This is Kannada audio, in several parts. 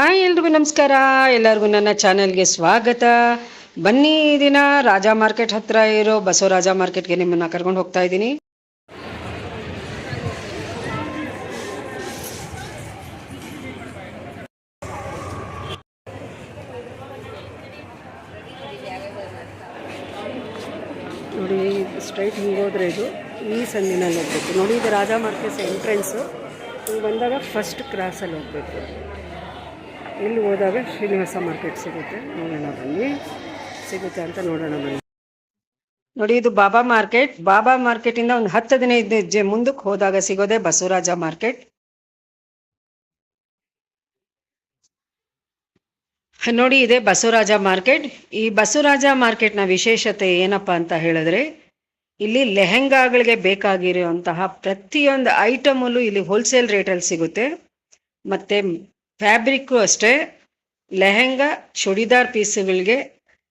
ಹಾಯ್ ಎಲ್ರಿಗೂ ನಮಸ್ಕಾರ. ಎಲ್ಲರಿಗೂ ನನ್ನ ಚಾನೆಲ್ಗೆ ಸ್ವಾಗತ. ಬನ್ನಿ ದಿನ ರಾಜ ಮಾರ್ಕೆಟ್ ಹತ್ರ ಇರೋ ಬಸವರಾಜ ಮಾರ್ಕೆಟ್ಗೆ ನಿಮ್ಮನ್ನ ಕರ್ಕೊಂಡು ಹೋಗ್ತಾ ಇದ್ದೀನಿ. ನೋಡಿ ಸ್ಟ್ರೈಟ್ ಹಿಂಗೋದ್ರೆ ಇದು. ಈ ಸಂದಿನಲ್ಲಿ ಹೋಗ್ಬೇಕು. ನೋಡಿ, ಇದು ರಾಜ ಮಾರ್ಕೆಟ್ ಎಂಟ್ರೆನ್ಸು ಬಂದಾಗ ಫಸ್ಟ್ ಕ್ರಾಸಲ್ಲಿ ಹೋಗ್ಬೇಕು. ಇಲ್ಲಿ ಹೋದಾಗ ಶ್ರೀನಿವಾಸ ಮಾರ್ಕೆಟ್ ಸಿಗುತ್ತೆ? ನೋಡೋಣ ಬನ್ನಿ. ಸಿಗುತ್ತೆ ಅಂತ ನೋಡೋಣ ಬನ್ನಿ. ನೋಡಿ, ಇದು ಬಾಬಾ ಮಾರ್ಕೆಟ್. ಬಾಬಾ ಮಾರ್ಕೆಟಿಂದ ಒಂದು ಹತ್ತು ಹದಿನೈದು ಹೆಜ್ಜೆ ಮುಂದಕ್ಕೆ ಹೋದಾಗ ಸಿಗೋದೆ ಬಸವರಾಜ ಮಾರ್ಕೆಟ್. ನೋಡಿ, ಇದೆ ಬಸವರಾಜ ಮಾರ್ಕೆಟ್. ಈ ಬಸವರಾಜ ಮಾರ್ಕೆಟ್ನ ವಿಶೇಷತೆ ಏನಪ್ಪ ಅಂತ ಹೇಳಿದ್ರೆ, ಇಲ್ಲಿ ಲೆಹೆಂಗಾಗಳಿಗೆ ಬೇಕಾಗಿರುವಂತಹ ಪ್ರತಿಯೊಂದು ಐಟಮಲ್ಲೂ ಇಲ್ಲಿ ಹೋಲ್ಸೇಲ್ ರೇಟಲ್ಲಿ ಸಿಗುತ್ತೆ. ಮತ್ತೆ ಫ್ಯಾಬ್ರಿಕ್ಕು ಅಷ್ಟೇ, ಲೆಹೆಂಗಾ, ಚೂಡಿದಾರ್ ಪೀಸುಗಳಿಗೆ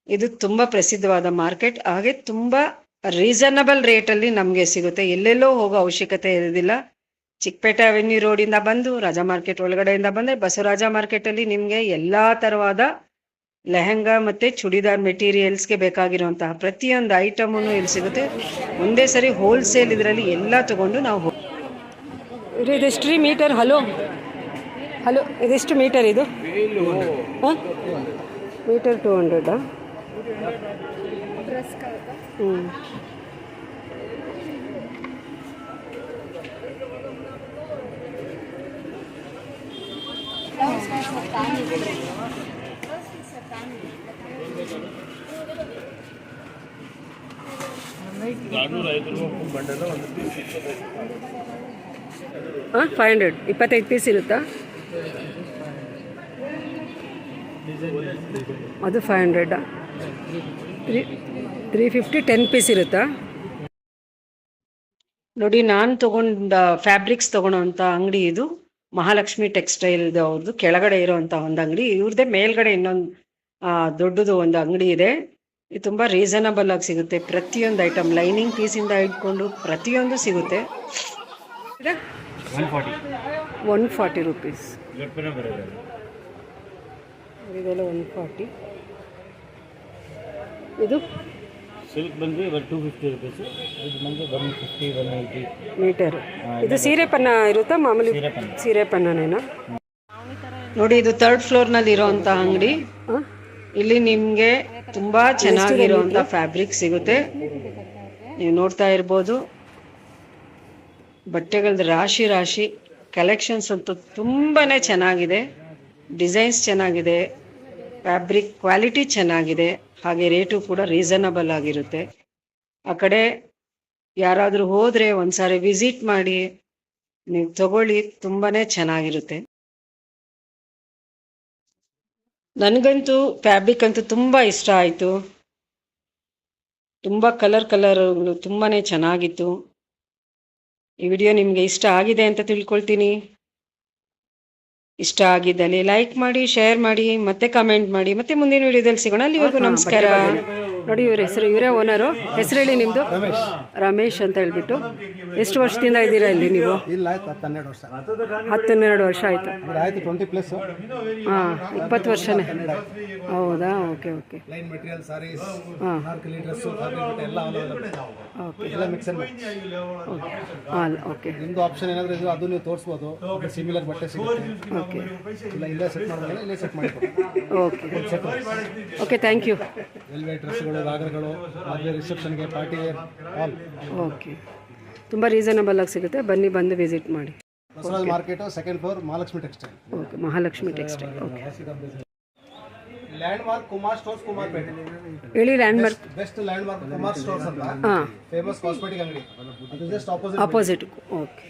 ಇದು ತುಂಬ ಪ್ರಸಿದ್ಧವಾದ ಮಾರ್ಕೆಟ್. ಹಾಗೆ ತುಂಬ ರೀಸನಬಲ್ ರೇಟಲ್ಲಿ ನಮಗೆ ಸಿಗುತ್ತೆ. ಎಲ್ಲೆಲ್ಲೋ ಹೋಗೋ ಅವಶ್ಯಕತೆ ಇರೋದಿಲ್ಲ. ಚಿಕ್ಕಪೇಟೆ ಅವೆನ್ಯೂ ರೋಡಿಂದ ಬಂದು, ರಾಜಾ ಮಾರ್ಕೆಟ್ ಒಳಗಡೆಯಿಂದ ಬಂದರೆ, ಬಸವರಾಜ ಮಾರ್ಕೆಟಲ್ಲಿ ನಿಮಗೆ ಎಲ್ಲ ಥರವಾದ ಲೆಹೆಂಗಾ ಮತ್ತು ಚೂಡಿದಾರ್ ಮೆಟೀರಿಯಲ್ಸ್ಗೆ ಬೇಕಾಗಿರುವಂತಹ ಪ್ರತಿಯೊಂದು ಐಟಮನ್ನು ಇಲ್ಲಿ ಸಿಗುತ್ತೆ. ಒಂದೇ ಸರಿ ಹೋಲ್ಸೇಲ್ ಇದರಲ್ಲಿ ಎಲ್ಲ ತಗೊಂಡು ನಾವು ಹೋಗ್ತೀವಿ ಮೀಟರ್ ಹಲೋ? ಹಲೋ, ಇದೆಷ್ಟು ಮೀಟರ್ ಇದು? ಹಾಂ? ಮೀಟರ್ ಟು ಹಂಡ್ರೆಡಾ ಹ್ಞೂ ಹಾಂ ಫೈವ್ ಹಂಡ್ರೆಡ್ ಇಪ್ಪತ್ತೈದು ಪೀಸ್ ಇರುತ್ತಾ? ಅದು five ಹಂಡ್ರೆಡ್ಡಾ three three fifty ten piece ಇರುತ್ತಾ? ನೋಡಿ, ನಾನು ತಗೊಂಡ ಫ್ಯಾಬ್ರಿಕ್ಸ್ ತಗೊಳ್ಳೋಂಥ ಅಂಗಡಿ ಇದು. ಮಹಾಲಕ್ಷ್ಮಿ ಟೆಕ್ಸ್ಟೈಲ್ ಅವ್ರದ್ದು ಕೆಳಗಡೆ ಇರೋವಂಥ ಒಂದು ಅಂಗಡಿ. ಇವ್ರದ್ದೇ ಮೇಲ್ಗಡೆ ಇನ್ನೊಂದು ದೊಡ್ಡದು ಒಂದು ಅಂಗಡಿ ಇದೆ. ಇದು ತುಂಬ ರೀಸನಬಲ್ ಆಗಿ ಸಿಗುತ್ತೆ. ಪ್ರತಿಯೊಂದು ಐಟಮ್ ಲೈನಿಂಗ್ ಪೀಸಿಂದ ಇಟ್ಕೊಂಡು ಪ್ರತಿಯೊಂದು ಸಿಗುತ್ತೆ. ಒನ್ ಫಾರ್ಟಿ ರುಪೀಸ್ ಇದೆಲ್ಲ ಒನ್ ಫಾರ್ಟಿ ಇದು? ಸಿಲ್ಕ್ ಬಂದು ಇವಾಗ ಟೂ ಫಿಫ್ಟಿ ರುಪೀಸು ಇದು ಬಂದು one fifty one eighty meter ಇದು ಸೀರೆ ಪನ್ನ ಇರುತ್ತಾ? ಮಾಮೂಲಿ ಸೀರೆ ಪನ್ನ. ಪನ್ನನೇನಾ? ನೋಡಿ ಇದು ಥರ್ಡ್ ಫ್ಲೋರ್ನಲ್ಲಿ ಇರೋವಂಥ ಅಂಗಡಿ. ಇಲ್ಲಿ ನಿಮಗೆ ತುಂಬ ಚೆನ್ನಾಗಿರುವಂಥ ಫ್ಯಾಬ್ರಿಕ್ ಸಿಗುತ್ತೆ. ನೀವು ನೋಡ್ತಾ ಇರ್ಬೋದು. ಬಟ್ಟೆಗಳದ್ದು ರಾಶಿ ರಾಶಿ ಕಲೆಕ್ಷನ್ಸ್ ಅಂತೂ ತುಂಬಾನೇ ಚೆನ್ನಾಗಿದೆ. ಡಿಸೈನ್ಸ್ ಚೆನ್ನಾಗಿದೆ. ಫ್ಯಾಬ್ರಿಕ್ ಕ್ವಾಲಿಟಿ ಚೆನ್ನಾಗಿದೆ. ಹಾಗೆ ರೇಟು ಕೂಡ ರೀಸನಬಲ್ ಆಗಿರುತ್ತೆ. ಆ ಕಡೆ ಯಾರಾದರೂ ಹೋದರೆ ಒಂದ್ಸಾರಿ ವಿಸಿಟ್ ಮಾಡಿ, ನೀವು ತಗೊಳ್ಳಿ, ತುಂಬಾನೇ ಚೆನ್ನಾಗಿರುತ್ತೆ. ನನಗಂತೂ ಫ್ಯಾಬ್ರಿಕ್ ಅಂತೂ ತುಂಬ ಇಷ್ಟ ಆಯಿತು. ತುಂಬ ಕಲರ್ ಕಲರ್ಗಳು ತುಂಬಾ ಚೆನ್ನಾಗಿತ್ತು. ಈ ವಿಡಿಯೋ ನಿಮಗೆ ಇಷ್ಟ ಆಗಿದೆ ಅಂತ ತಿಳ್ಕೊಳ್ತೀನಿ. ಇಷ್ಟ ಆಗಿದ್ದಲ್ಲಿ ಲೈಕ್ ಮಾಡಿ ಶೇರ್ ಮಾಡಿ ಮತ್ತೆ ಕಮೆಂಟ್ ಮಾಡಿ ಮತ್ತೆ ಮುಂದಿನ ವಿಡಿಯೋದಲ್ಲಿ ಸಿಗೋಣ. ಅಲ್ಲಿವರೆಗೂ ನಮಸ್ಕಾರ. ನೋಡಿ ಇವ್ರ ಹೆಸರು ಇವರೇ ಓನರು ಹೆಸರು ಹೇಳಿ ನಿಮ್ಮದು ರಮೇಶ್ ಅಂತ ಹೇಳ್ಬಿಟ್ಟು. ಎಷ್ಟು ವರ್ಷದಿಂದ ಇದ್ದೀರಾ ಇಲ್ಲಿ ನೀವು? ಇಲ್ಲ ಆಯ್ತು ಹತ್ತು ಹನ್ನೆರಡು ವರ್ಷ. ಹತ್ತೆರಡು ವರ್ಷ ಆಯಿತು. ಹಾಂ ಇಪ್ಪತ್ತು ವರ್ಷನೇ. ಹೌದಾ? Okay okay. Line material sarees ಹಾಂ. ಓಕೆ. ಹಾಂ ಓಕೆ. ನಿಮ್ಮದು ಆಪ್ಷನ್ ಏನಾದರೂ ಇದ್ರೆ ಅದು ನೀವು ತೋರಿಸ್ಬೋದು. ಸಿಮಿಲರ್ ಬಟ್ಟೆ ಸಿಗುತ್ತೆ. ಓಕೆ. ಇಲ್ಲ ಇಲ್ಲೇ ಸೆಟ್ ಮಾಡ್ಬೋದು ಇಲ್ಲೇ ಸೆಟ್ ಮಾಡಿ okay. Okay thank you railway ಡ್ರೆಸ್ಗಳು ಗಾಗರ್ಗಳು ಮದುವೆ ರಿಸೆಪ್ಷನ್ಗೆ ಪಾರ್ಟಿ ವೇರ್ ಆಲ್ ಓಕೆ. ತುಂಬ ರೀಸನಬಲ್ ಆಗಿ ಸಿಗುತ್ತೆ. ಬನ್ನಿ ಬಂದು ವಿಸಿಟ್ ಮಾಡಿ. Basavaraj market second floor Mahalakshmi textile okay Mahalakshmi textile okay landmark Kumar stores Kumar ಪೇಟೆ ಹೇಳಿ landmark best landmark Kumar stores ಅಂತ. ಹಾಂ. ಫೇಮಸ್ ಕಾಸ್ಮೆಟಿಕ್ ಅಂಗಡಿ. Just opposite opposite okay